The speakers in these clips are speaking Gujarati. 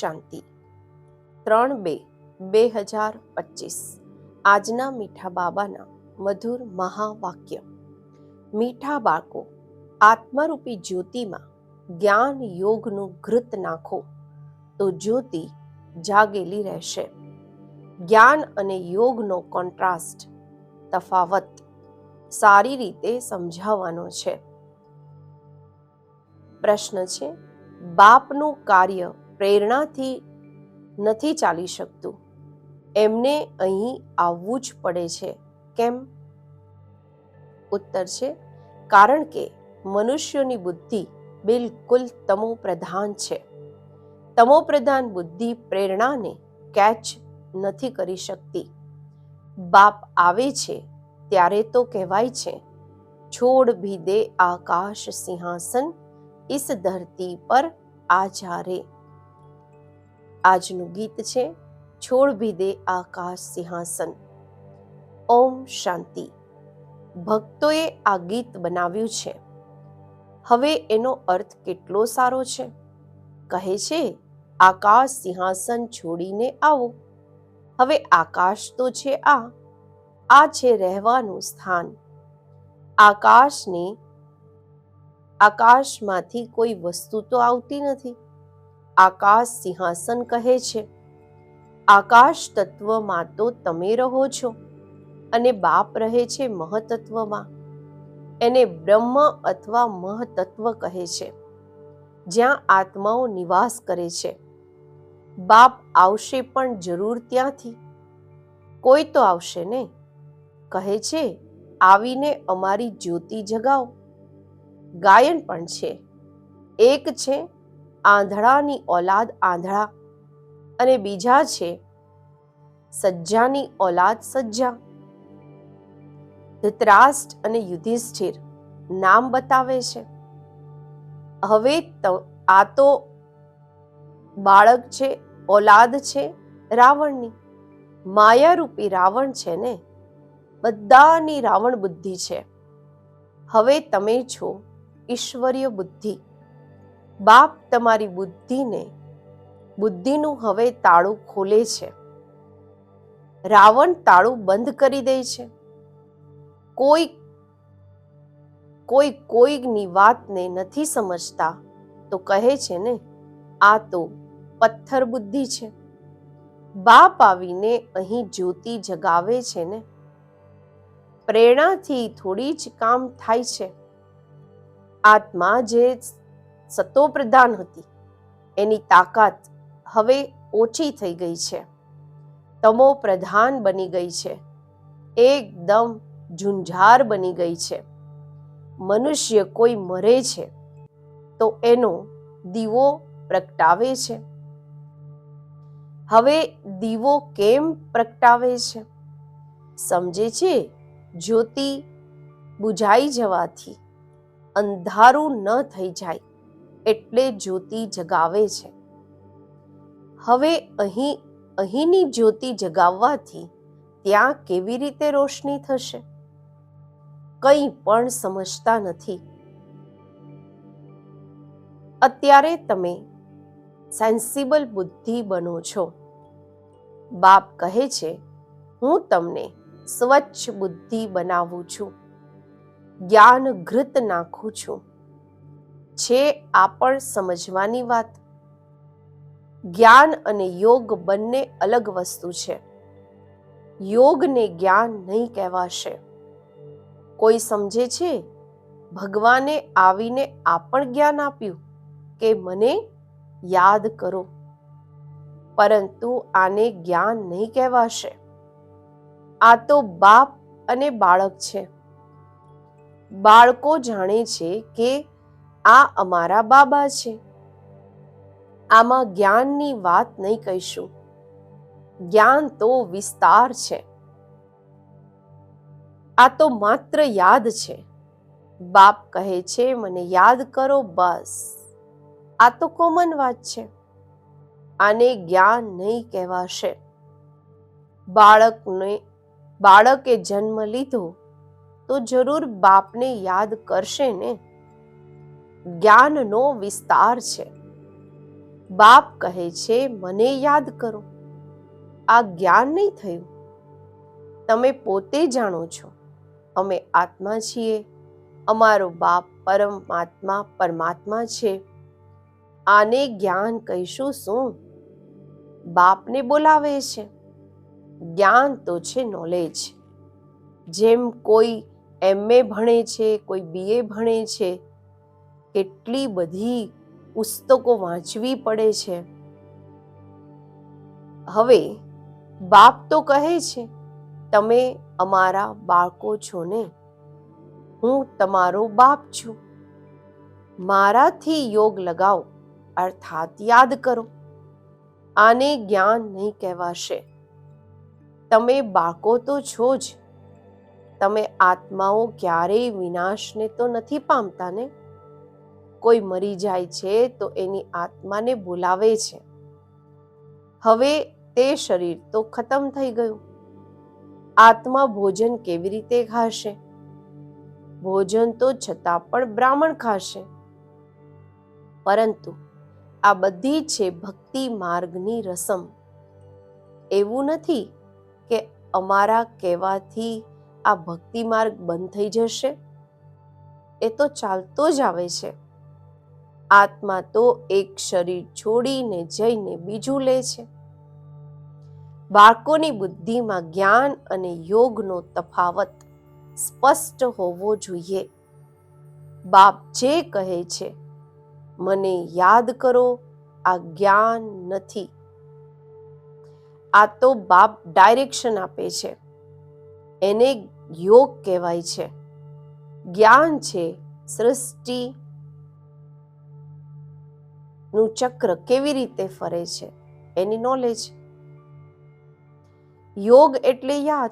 શાંતિ. ત્રણ બે બે હજાર પચીસ. આજના મીઠા બાબાના મધુર મહાવાક્ય. મીઠા બાળકો, આત્મરૂપી જ્યોતિમાં જ્ઞાન યોગનું ઘૃત નાખો, તો જ્યોતિ જાગેલી રહેશે. જ્ઞાન અને યોગનો કોન્ટ્રાસ્ટ તફાવત સારી રીતે સમજાવવાનો છે. પ્રશ્ન છે, બાપનું કાર્ય પ્રેરણાથી નથી ચાલી શકતું. એમને અહીં આવવું જ પડે છે. કેમ? ઉત્તર છે, કારણ કે મનુષ્યોની બુદ્ધિ બિલકુલ તમો પ્રધાન છે. તમો પ્રધાન બુદ્ધિ પ્રેરણાને કેચ નથી કરી શકતી. બાપ આવે છે ત્યારે તો કહેવાય છે, છોડ ભીદે આકાશ સિંહાસન ઇસ ધરતી પર આ રે આજનું ગીત છે, છોડ ભી દે આકાશ સિંહાસન. ઓમ શાંતિ. ભક્તોએ આ ગીત બનાવ્યું છે. હવે એનો અર્થ કેટલો સારો છે? કહે છે, આકાશ સિંહાસન છોડીને આવો. હવે આકાશ તો છે આ આ છે રહેવાનું સ્થાન. આકાશને, આકાશમાંથી કોઈ વસ્તુ તો આવતી નથી. આકાશ સિંહાસન કહે છે. આકાશ તત્વમાં તો તમે રહો છો અને બાપ રહે છે મહતત્વમાં. એને બ્રહ્મ અથવા મહતત્વ કહે છે. જ્યાં આત્માઓ નિવાસ કરે છે. બાપ આવશે પણ જરૂર ત્યાંથી. કોઈ તો આવશે ને? કહે છે, આવીને અમારી જ્યોતિ જગાવો ગાયન પણ છે. એક છે આંધળાની ઓલાદ આંધળા અને બીજા છે સજ્જાની ઓલાદ સજ્જા. ધૃતરાષ્ટ્ર અને યુધિષ્ઠિર નામ બતાવે છે. હવે આ તો બાળક છે ઓલાદ છે, રાવણની. માયારૂપી રાવણ છે ને? બધાની રાવણ બુદ્ધિ છે. હવે તમે છો ઈશ્વરીય બુદ્ધિ. બાપ તમારી બુદ્ધિને, બુદ્ધિનું હવે તાળું ખોલે છે. રાવણ તાળું બંધ કરી દે છે. કોઈ કોઈ કોઈની વાતને નથી સમજતા તો કહે છે ને, આ તો પથ્થર બુદ્ધિ છે. બાપ આવીને અહીં જ્યોતિ જગાવે છે ને. પ્રેરણાથી થોડી જ કામ થાય છે. આત્મા જે સતોપ્રધાન હતી. એની તાકાત હવે ઓછી થઈ ગઈ છે. તમો પ્રધાન બની ગઈ છે. એકદમ ઝુંઝાર બની ગઈ છે. મનુષ્ય કોઈ મરે છે તો એનો દીવો પ્રગટાવે છે. હવે દીવો કેમ પ્રગટાવે છે? સમજે છે? જ્યોતિ બુઝાઈ જવાથી અંધારું ન થઈ જાય. એટલે જ્યોતિ જગાવે છે. હવે અહીં, અહીંની જ્યોતિ જગાવવાથી ત્યાં કેવી રીતે રોશની થશે? કંઈ પણ સમજતા નથી. અત્યારે તમે સેન્સિબલ બુદ્ધિ બનો છો. બાપ કહે છે, હું તમને સ્વચ્છ બુદ્ધિ બનાવું છું. જ્ઞાન ઘૃત નાખું છું. છે આ પણ સમજવાની વાત. જ્ઞાન અને યોગ બંને અલગ વસ્તુ છે. યોગને જ્ઞાન નહીં કહેવાશે. કોઈ સમજે છે? ભગવાને આવીને આ પણ જ્ઞાન આપ્યું કે મને યાદ કરો. પરંતુ આને જ્ઞાન નહીં કહેવાશે. આ તો બાપ અને બાળક છે. બાળકો જાણે છે કે આ અમારા બાબા છે. આમાં જ્ઞાનની વાત નહીં કહીશું. જ્ઞાન તો વિસ્તાર છે. આ તો માત્ર યાદ છે. બાપ કહે છે, મને યાદ કરો બસ. આ તો કોમન વાત છે. આને જ્ઞાન નહીં કહેવાશે. બાળકને, બાળકે જન્મ લીધો તો જરૂર બાપને યાદ કરશે ને? જ્ઞાનનો વિસ્તાર છે. બાપ કહે છે, મને યાદ કરો. આ જ્ઞાન નહીં થયું. તમે પોતે જાણો છો. અમે આત્મા છીએ. અમારો બાપ પરમાત્મા પરમાત્મા છે. આને જ્ઞાન કહીશું શું? બાપને બોલાવે છે. જ્ઞાન તો છે નોલેજ જેમ કોઈ એમએ ભણે છે, કોઈ બીએ ભણે છે કેટલી બધી પુસ્તકો વાંચવી પડે છે. હવે બાપ તો કહે છે, તમે અમારા બાળકો છો ને? હું તમારો બાપ છું. મારાથી યોગ લગાવો, અર્થાત યાદ કરો. આને જ્ઞાન નહીં કહેવાશે. તમે બાળકો તો છો જ. તમે આત્માઓ ક્યારેય વિનાશને તો નથી પામતા ને? કોઈ મરી જાય છે તો એની આત્માને બોલાવે છે. હવે તે શરીર તો ખતમ થઈ ગયું. આત્મા ભોજન કેવી રીતે ખાશે? ભોજન તો છતાં પણ બ્રાહ્મણ ખાશે. પરંતુ આ બધી છે ભક્તિ માર્ગની રસમ. એવું નથી કે અમારા કહેવાથી આ ભક્તિ માર્ગ બંધ થઈ જશે? એ તો ચાલતો જ આવે છે. આત્મા તો એક શરીર છોડીને જઈને બીજું લે છે. બાળકોની બુદ્ધિમાં જ્ઞાન અને યોગનો તફાવત સ્પષ્ટ હોવો જોઈએ. બાપ જે કહે છે, મને યાદ કરો, આ જ્ઞાન નથી. આ તો બાપ ડાયરેક્શન આપે છે. એને યોગ કહેવાય છે. જ્ઞાન છે સૃષ્ટિ નું ચક્ર કેવી રીતે ફરે છે? એની નોલેજ યોગ એટલે યાદ.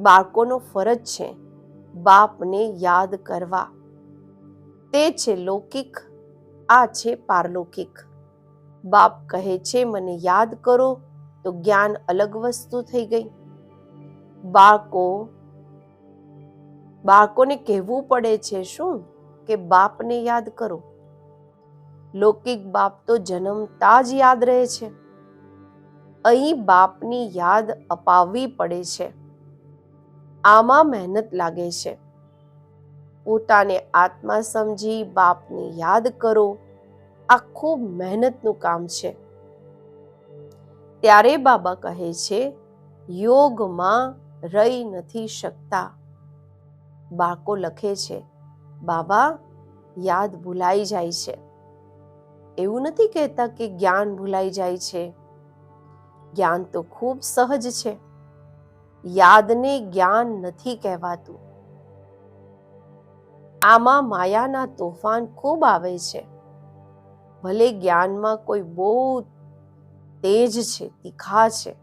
બાળકોનો ફરજ છે બાપને યાદ કરવા. તે છે લૌકિક, આ છે પારલૌકિક. બાપ કહે છે, મને યાદ કરો. તો જ્ઞાન અલગ વસ્તુ થઈ ગઈ. બાળકો, બાળકોને કહેવું પડે છે શું? કે બાપને યાદ કરો. લૌકિક બાપ તો જન્મતા જ યાદ રહે છે. અહીં બાપની યાદ અપાવવી પડે છે. આમાં મહેનત લાગે છે. પોતાને આત્મા સમજી બાપને યાદ કરો. આ ખૂબ મહેનતનું કામ છે. ત્યારે બાબા કહે છે, યોગમાં રહી નથી શકતા. બાળકો લખે છે, બાબા, યાદ ભૂલાઈ જાય છે. એવું નથી કહેતા કે જ્ઞાન ભૂલાઈ જાય છે. જ્ઞાન તો ખૂબ સહજ છે. યાદને જ્ઞાન નથી કહેવાતું. આમાં માયાના તોફાન ખૂબ આવે છે. ભલે જ્ઞાનમાં કોઈ બહુ તેજ છે, તીખા છે,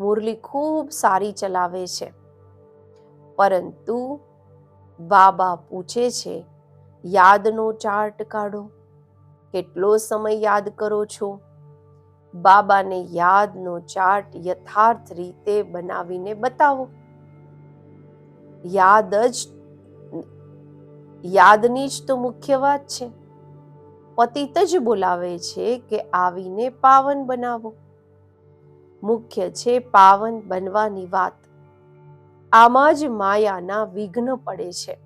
મુરલી ખૂબ સારી ચલાવે છે. પરંતુ બાબા પૂછે છે, યાદનો ચાર્ટ કાઢો. કેટલો સમય યાદ કરો છો? બાબાને યાદનો ચાર્ટ યથાર્થ રીતે બનાવીને બતાવો. યાદ જ, યાદની જ તો મુખ્ય વાત છે. પતિત જ બોલાવે છે કે આવીને પાવન બનાવો. મુખ્ય છે પાવન બનવાની વાત. આમાં જ માયાના વિઘ્ન પડે છે.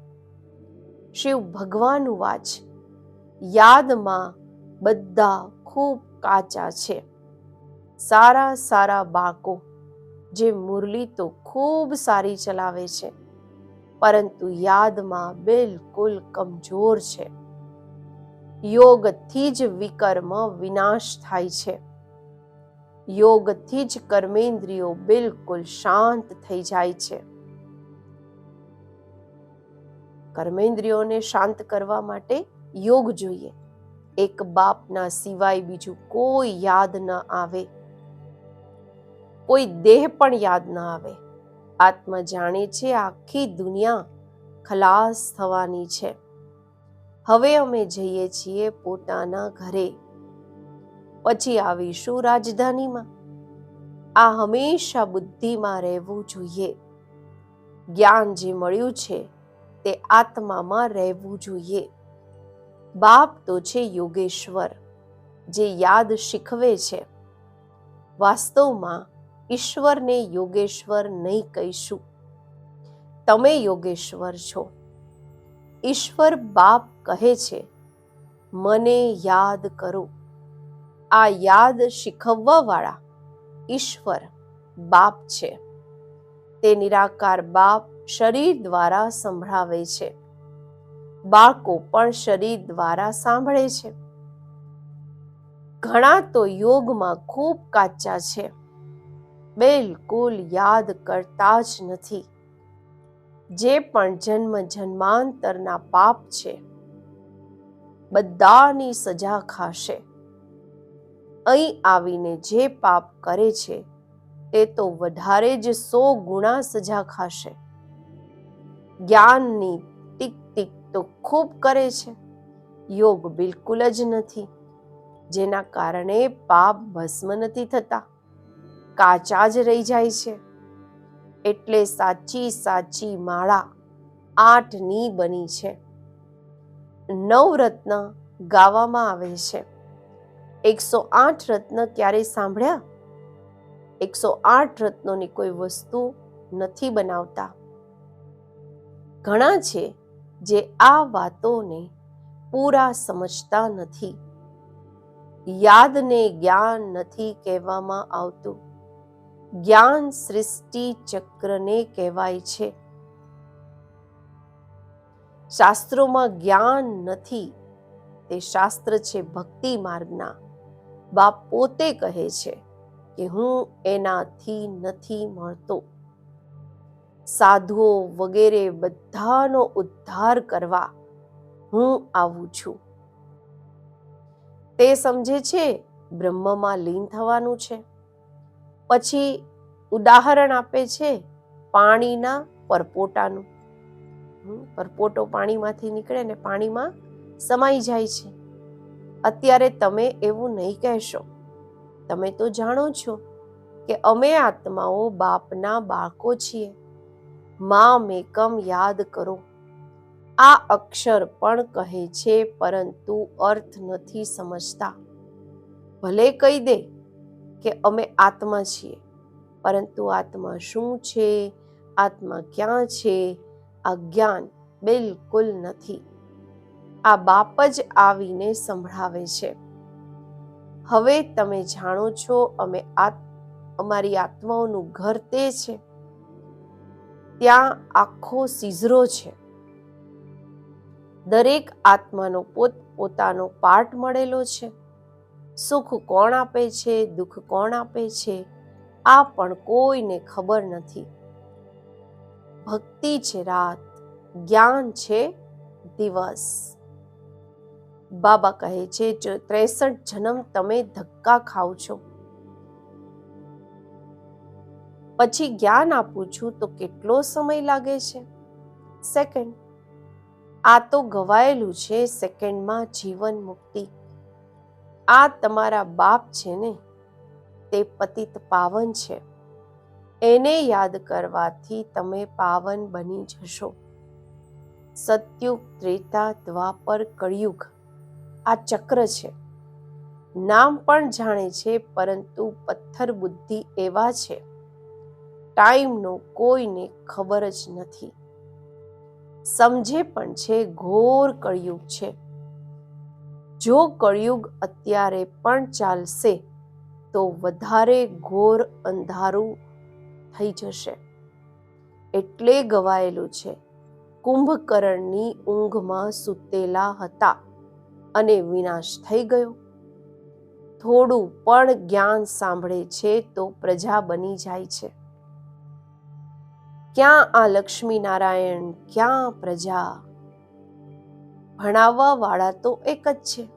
શિવ ભગવાન વાચ. યાદમાં બધા ખૂબ કાચા છે. સારા સારા બાળકો જે મુરલી તો ખૂબ સારી ચલાવે છે, પરંતુ યાદમાં બિલકુલ કમજોર છે. યોગથી જ વિકર્મ વિનાશ થાય છે. યોગથી જ કર્મેન્દ્રિયો બિલકુલ શાંત થઈ જાય છે. કર્મેન્દ્રિયોને શાંત કરવા માટે યોગ જોઈએ. એક બાપના સિવાય બીજું કોઈ યાદ ન આવે. કોઈ દેહ પણ યાદ ન આવે. આત્મા જાણે છે આખી દુનિયા ખલાસ થવાની છે. હવે અમે જઈએ છીએ પોતાના ઘરે. પછી આવીશું રાજધાનીમાં. આ હંમેશા બુદ્ધિમાં રહેવું જોઈએ. જ્ઞાન જે મળ્યું છે તે આત્મામાં રહેવું જોઈએ. બાપ તો છે યોગેશ્વર, જે યાદ શીખવે છે. વાસ્તવમાં ઈશ્વરને યોગેશ્વર નહીં કહીશું. તમે યોગેશ્વર છો. ઈશ્વર બાપ કહે છે, મને યાદ કરો. આ યાદ શીખવવાવાળા ઈશ્વર બાપ છે. તે નિરાકાર બાપ શરીર દ્વારા સંભળાવે છે. બાળકો પણ શરીર દ્વારા સાંભળે છે. ઘણા તો યોગમાં ખૂબ કાચા છે. બિલકુલ યાદ કરતા જ નથી. જે પણ જન્મ જન્માંતરના પાપ છે, બધાની સજા ખાશે. અહીં આવીને જે પાપ કરે છે, તે તો વધારે જ સો ગુણા સજા ખાશે. જ્ઞાનની ટીક ટીક તો ખૂબ કરે છે. યોગ બિલકુલ જ નથી. જેના કારણે પાપ ભસ્મ નથી થતા. કાચા જ રહી જાય છે. એટલે સાચી સાચી માળા આઠની બની છે. નવરત્ન ગાવામાં આવે છે. એકસો આઠ રત્ન ક્યારે સાંભળ્યા? એકસો આઠ રત્નોની કોઈ વસ્તુ નથી બનાવતા. ઘણા છે જે આ વાતોને પૂરા સમજતા નથી. યાદને જ્ઞાન નથી કહેવામાં આવતું. જ્ઞાન સૃષ્ટિ ચક્રને કહેવાય છે. શાસ્ત્રોમાં જ્ઞાન નથી, તે શાસ્ત્ર છે ભક્તિ માર્ગના. બાપ પોતે કહે છે કે હું એનાથી નથી મળતો. સાધુઓ વગેરે બધાનો ઉદ્ધાર કરવા હું આવું છું. તે સમજે છે, બ્રહ્મમાં લીન થવાનું છે. પછી ઉદાહરણ આપે છે, પાણીના પરપોટાનું. પરપોટો પાણીમાંથી નીકળે ને પાણીમાં સમાઈ જાય છે. અત્યારે તમે એવું નહીં કહેશો. તમે તો જાણો છો કે અમે આત્માઓ બાપના બાળકો છીએ. માં મેકમ યાદ કરો. આ અક્ષર પણ કહે છે, પરંતુ અર્થ નથી સમજતા. ભલે કહી દે કે અમે આત્મા છીએ, પરંતુ આત્મા શું છે? આત્મા ક્યાં છે? આ જ્ઞાન બિલકુલ નથી. આ બાપ જ આવીને સંભળાવે છે. હવે તમે જાણો છો અમે અમારી આત્માઓનું ઘર તે છે. ત્યાં આખો સિઝરો છે. દરેક આત્માનો પોત પોતાનો પાર્ટ મળેલો છે. સુખ કોણ આપે છે, દુઃખ કોણ આપે છે, આ પણ કોઈને ખબર નથી. ભક્તિ છે રાત, જ્ઞાન છે દિવસ. બાબા કહે છે ત્રેસઠ જન્મ તમે ધક્કા ખાવ છો પછી જ્ઞાન આપું છું તો કેટલો સમય લાગે છે? સેકન્ડ આ તો ગવાયેલું છે સેકન્ડમાં જીવન મુક્તિ. આ તમારા બાપ છે ને? તે પતિત પાવન છે. એને યાદ કરવાથી તમે પાવન બની જશો. સત્યુગ, ત્રેતા, દ્વાપર, કળિયુગ, આ ચક્ર છે. નામ પણ જાણે છે, પરંતુ પથ્થર બુદ્ધિ એવા છે. ટાઈમનો કોઈને ખબર જ નથી. સમજે પણ છે ઘોર કળિયુગ છે. જો કળિયુગ અત્યારે પણ ચાલશે, તો વધારે ઘોર અંધારું થઈ જશે. એટલે ગવાયેલું છે, કુંભકર્ણની ઊંઘમાં સૂતેલા હતા અને વિનાશ થઈ ગયો. થોડું પણ જ્ઞાન સાંભળે છે તો પ્રજા બની જાય છે. ક્યાં આ લક્ષ્મી નારાયણ ક્યાં પ્રજા? ભણાવવા વાળા તો એક જ છે.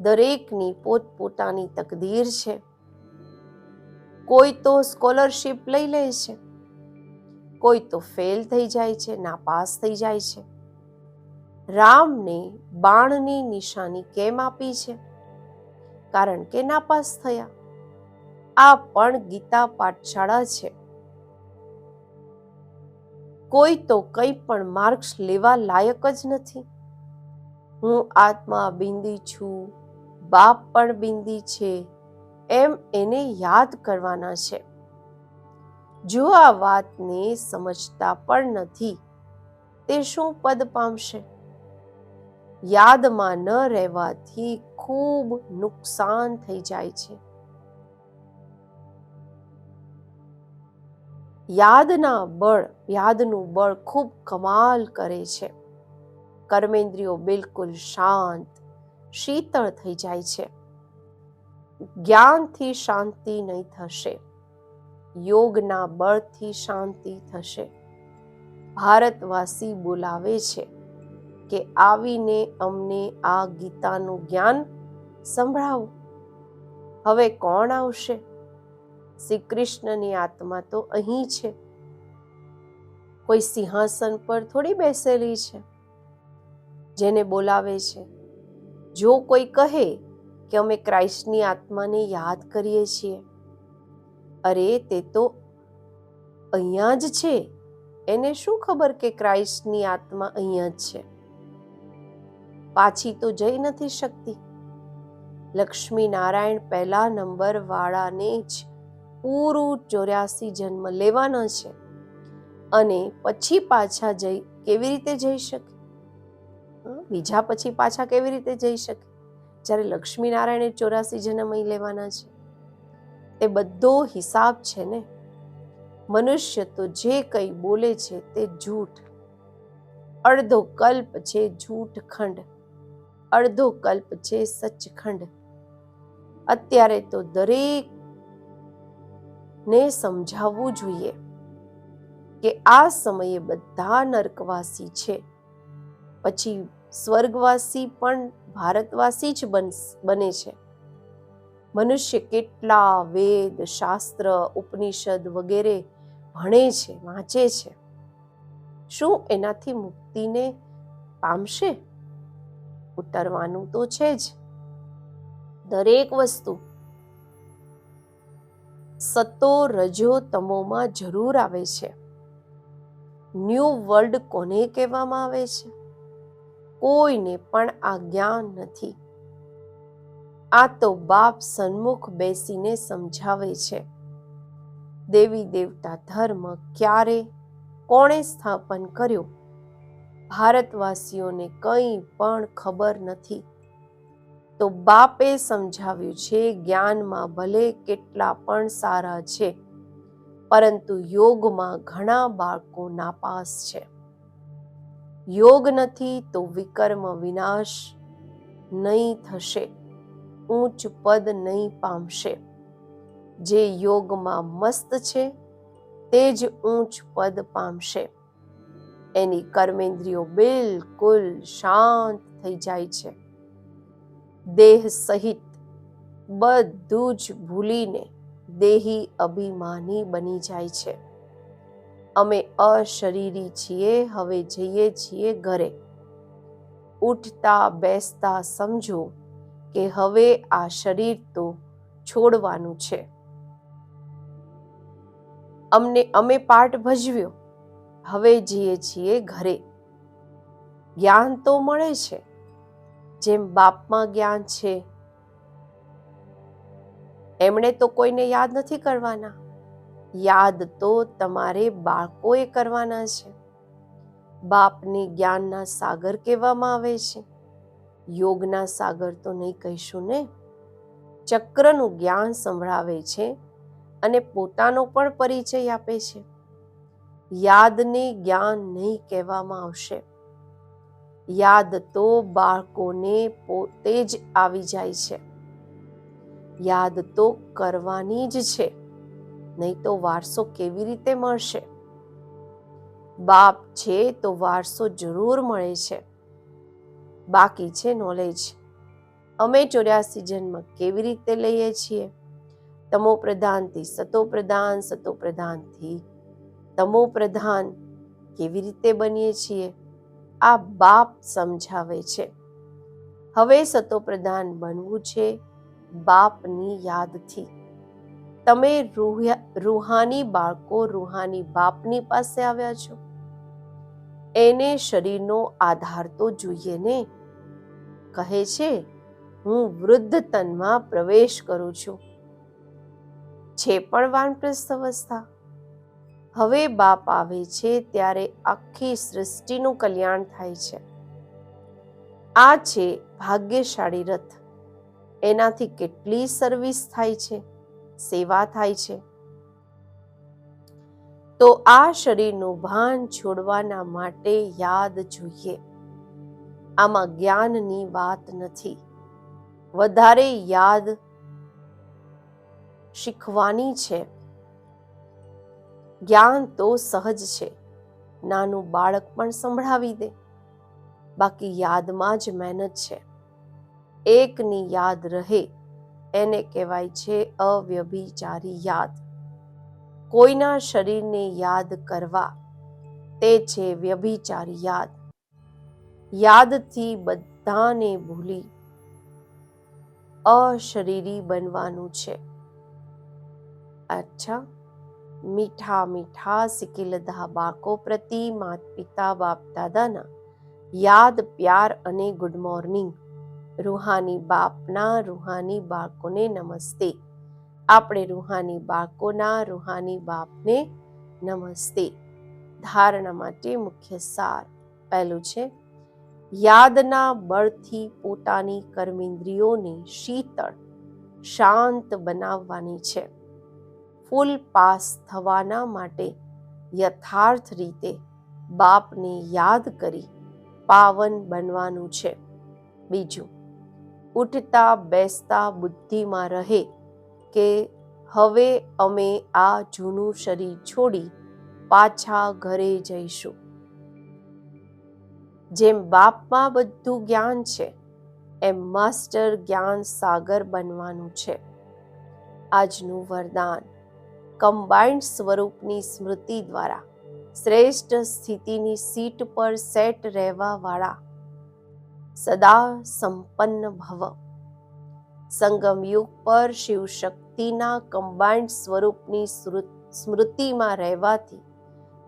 દરેકની પોતપોતાની તકદીર છે. કોઈ તો સ્કોલરશિપ લઈ લે છે. કોઈ તો ફેલ થઈ જાય છે નાપાસ થઈ જાય છે. રામને બાણની નિશાની કેમ આપી છે? કારણ કે નાપાસ થયા. આ પણ ગીતા પાઠશાળા છે. કોઈ તો કંઈ પણ માર્ક્સ લેવા લાયક જ નથી. હું આત્મા બિંદી છું, બાપ પણ બિંદી છે, એમ એને યાદ કરવાના છે. જો આ વાતને સમજતા પણ નથી, તે શું પદ પામશે? યાદમાં ન રહેવાથી ખૂબ નુકસાન થઈ જાય છે. યાદના બળ, યાદનું બળ ખૂબ કમાલ કરે છે. કર્મેન્દ્રિયો બિલકુલ શાંત, શીતળ થઈ જાય છે. જ્ઞાનથી શાંતિ નહીં થશે. યોગના બળથી શાંતિ થશે. ભારતવાસી બોલાવે છે કે આવીને અમને આ ગીતાનું જ્ઞાન સંભળાવો. હવે કોણ આવશે? શ્રી કૃષ્ણની આત્મા તો અહીં છે. કોઈ સિંહાસન પર થોડી બેસેલી છે. જેને બોલાવે છે. જો કોઈ કહે કે અમે ક્રાઇસ્ટની આત્માને યાદ કરીએ છીએ. અરે, તે તો અહીંયા જ છે. એને શું ખબર કે ક્રાઇસ્ટની આત્મા અહીંયા જ છે? પાછી તો જઈ નથી શકતી. લક્ષ્મી નારાયણ પહેલા નંબર વાળાને જ પૂરું ચોર્યાસી જન્મ લેવાના છે અને પછી પાછા જઈ કેવી રીતે જઈ શકે? બીજા પછી પાછા કેવી રીતે જઈ શકે? જ્યારે લક્ષ્મીનારાયણે ચોરાસી જન્મ અહીં લેવાના છે. તે બધો હિસાબ છે ને? મનુષ્ય તો જે કંઈ બોલે છે તે જૂઠ. અડધો કલ્પ છે જૂઠ ખંડ. અડધો કલ્પ છે સચખંડ. અત્યારે તો દરેક ને સમજાવવું જોઈએ કે આ સમયે બધા નર્કવાસી છે. પછી સ્વર્ગવાસી પણ ભારતવાસી જ બને છે. મનુષ્ય કેટલા વેદ, શાસ્ત્ર, ઉપનિષદ વગેરે ભણે છે, વાંચે છે. શું એનાથી મુક્તિને પામશે? ઉતરવાનું તો છે જ. દરેક વસ્તુ સતો રજો તમોમાં જરૂર આવે છે. ન્યૂ વર્લ્ડ કોને કહેવામાં આવે છે? કોઈને પણ આ જ્ઞાન નથી. આ તો બાપ સન્મુખ બેસીને સમજાવે છે. દેવી દેવતા ધર્મ ક્યારે, કોણે સ્થાપન કર્યો? ભારતવાસીઓને કંઈ પણ ખબર નથી. તો બાપે સમજાવ્યું છે, જ્ઞાનમાં ભલે કેટલા પણ સારા છે, પરંતુ યોગમાં ઘણા બાળકો નાપાસ છે. યોગ નથી તો વિકર્મ વિનાશ નહીં થશે, ઊંચ પદ નહીં પામશે. જે યોગમાં મસ્ત છે, તે જ ઊંચ પદ પામશે. એની કર્મેન્દ્રિયો બિલકુલ શાંત થઈ જાય છે. દેહ સહિત બધું જ ભૂલીને દેહી અભિમાની બની જાય છે. અમે અશરીરી છીએ, હવે જઈએ છીએ ઘરે. ઉઠતા બેસતા સમજો કે હવે આ શરીર તો છોડવાનું છે. અમને, અમે પાઠ ભજવ્યો. હવે જઈએ છીએ ઘરે. જ્ઞાન તો મળે છે. જેમ બાપમાં જ્ઞાન છે, એમણે તો કોઈને યાદ નથી કરવાના. યાદ તો તમારે બાળકોએ કરવાના છે. બાપને જ્ઞાનના સાગર કહેવામાં આવે છે. યોગના સાગર તો નહીં કહીશું ને. ચક્રનું જ્ઞાન સંભળાવે છે અને પોતાનો પણ પરિચય આપે છે. યાદને જ્ઞાન નહીં કહેવામાં આવશે. યાદ તો બાળકોને પોતે જ આવી જાય છે. યાદ તો કરવાની જ છે. નહીં તો વારસો કેવી રીતે મળશે? બાપ છે તો વારસો જરૂર મળે છે. બાકી છે નોલેજ અમે ચોર્યાસી જન્મ કેવી રીતે લઈએ છીએ? તમો પ્રધાનથી સતો પ્રધાન, સતો પ્રધાનથી તમો પ્રધાન કેવી રીતે બનીએ છીએ? આ બાપ સમજાવે છે. હવે સતો પ્રધાન બનવું છે બાપની યાદથી. તમે રૂહાની બાળકો રૂહાની બાપની પાસે આવ્યા છો. એને શરીરનો આધાર તો જોઈએ ને? કહે છે, હું વૃદ્ધ તનમાં પ્રવેશ કરું છું. છે પણ વાનપ્રસ્થ અવસ્થા. હવે બાપ આવે છે ત્યારે આખી સૃષ્ટિનું કલ્યાણ થાય છે. આ છે ભાગ્યશાળી રથ. એનાથી કેટલી સર્વિસ થાય છે? સેવા થાય છે? તો આ શરીરનું ભાન છોડવાના માટે યાદ જોઈએ. આમાં જ્ઞાનની વાત નથી. વધારે યાદ શીખવાની છે. જ્ઞાન તો સહજ છે. નાનું બાળક પણ સંભળાવી દે. બાકી યાદમાં જ મહેનત છે. એકની યાદ રહે, એને કહેવાય છે અવ્યભિચારી યાદ. કોઈના શરીરને યાદ કરવા, તે છે વ્યભિચારી યાદ. યાદથી બધાને ભૂલી, અશરીરી બનવાનું છે. અચ્છા. મીઠા મીઠા સિકિલધા બાળકો પ્રતિ માત પિતા બાપ દાદાના. યાદ, પ્યાર અને ગુડ મોર્નિંગ રૂહાની બાપના રૂહાની બાળકોને નમસ્તે. આપણે રૂહાની બાળકોના રૂહાની બાપને નમસ્તે. ધારણા માટે મુખ્ય સાર પહેલું છે. યાદના બળથી પોતાની કર્મેન્દ્રિયોને શીતળ, શાંત બનાવવાની છે. ફૂલ પાસ થવાના માટે યથાર્થ રીતે બાપને યાદ કરી પાવન બનવાનું છે. બીજું, ઉઠતા બેસતા બુદ્ધિમાં રહે કે હવે અમે આ જૂનું શરીર છોડી પાછા ઘરે જઈશું. જેમ બાપમાં બધું જ્ઞાન છે, એમ માસ્ટર જ્ઞાન સાગર બનવાનું છે. આજનું વરદાન. કમ્બાઇન્ડ સ્વરૂપની સ્મૃતિ દ્વારા શ્રેષ્ઠ સ્થિતિની સીટ પર સેટ રહેવાવાળા સદા સંપન્ન ભવ. સંગમ યુગ પર શિવ શક્તિના કમ્બાઇન્ડ સ્વરૂપની સ્મૃતિમાં રહેવાથી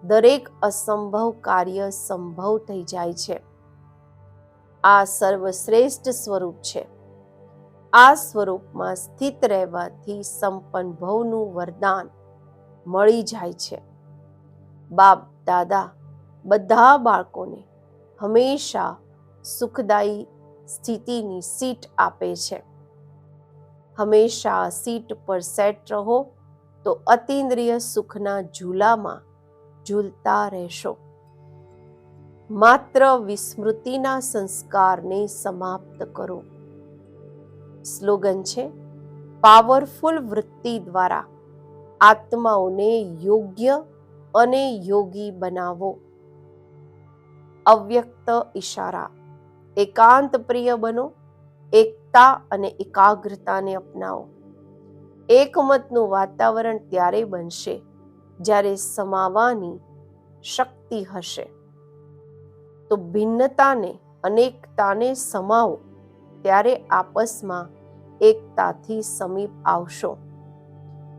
દરેક અસંભવ કાર્ય સંભવ થઈ જાય છે. આ સર્વશ્રેષ્ઠ સ્વરૂપ છે. આ સ્વરૂપમાં સ્થિત રહેવાથી સંપન્ન ભવનું વરદાન મળી જાય છે. બાપ, દાદા બધા બાળકોને હંમેશા સુખદાયી સ્થિતિની સીટ આપે છે. હંમેશા સીટ પર સેટ રહો તો અતિન્દ્રિય સુખના ઝૂલામાં ઝૂલતા રહેશો. માત્ર વિસ્મૃતિના સંસ્કારને સમાપ્ત કરો. સ્લોગન છે, પાવરફુલ વૃત્તિ દ્વારા આત્માઓને યોગ્ય અને યોગી બનાવો. અવ્યક્ત ઈશારા. એકાંત પ્રિય બનો, એકતા અને એકાગ્રતાને અપનાવો. એકમતનું વાતાવરણ ત્યારે બનશે જ્યારે સમાવાની શક્તિ હશે. તો ભિન્નતાને, અનેકતાને સમાવો ત્યારે આપસમાં એકતાથી સમીપ આવશો.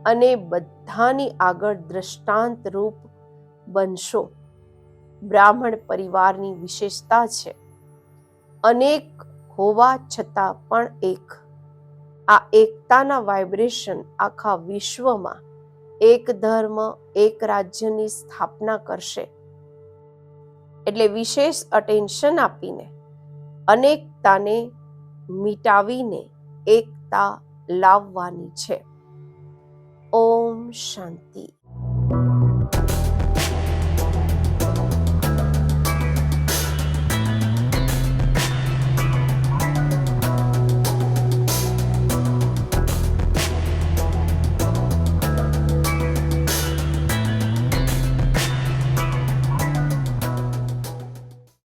અને બધાની આગળ દ્રષ્ટાંત રૂપ બનશો. બ્રાહ્મણ પરિવારની વિશેષતા છે. અનેક હોવા છતાં પણ એક. આ એકતાના વાઇબ્રેશન આખા વિશ્વમાં એક ધર્મ, એક રાજ્યની સ્થાપના કરશે. એટલે વિશેષ અટેન્શન આપીને, અનેકતાને મિટાવીને એકતા લાવવાની છે. ઓમ શાંતિ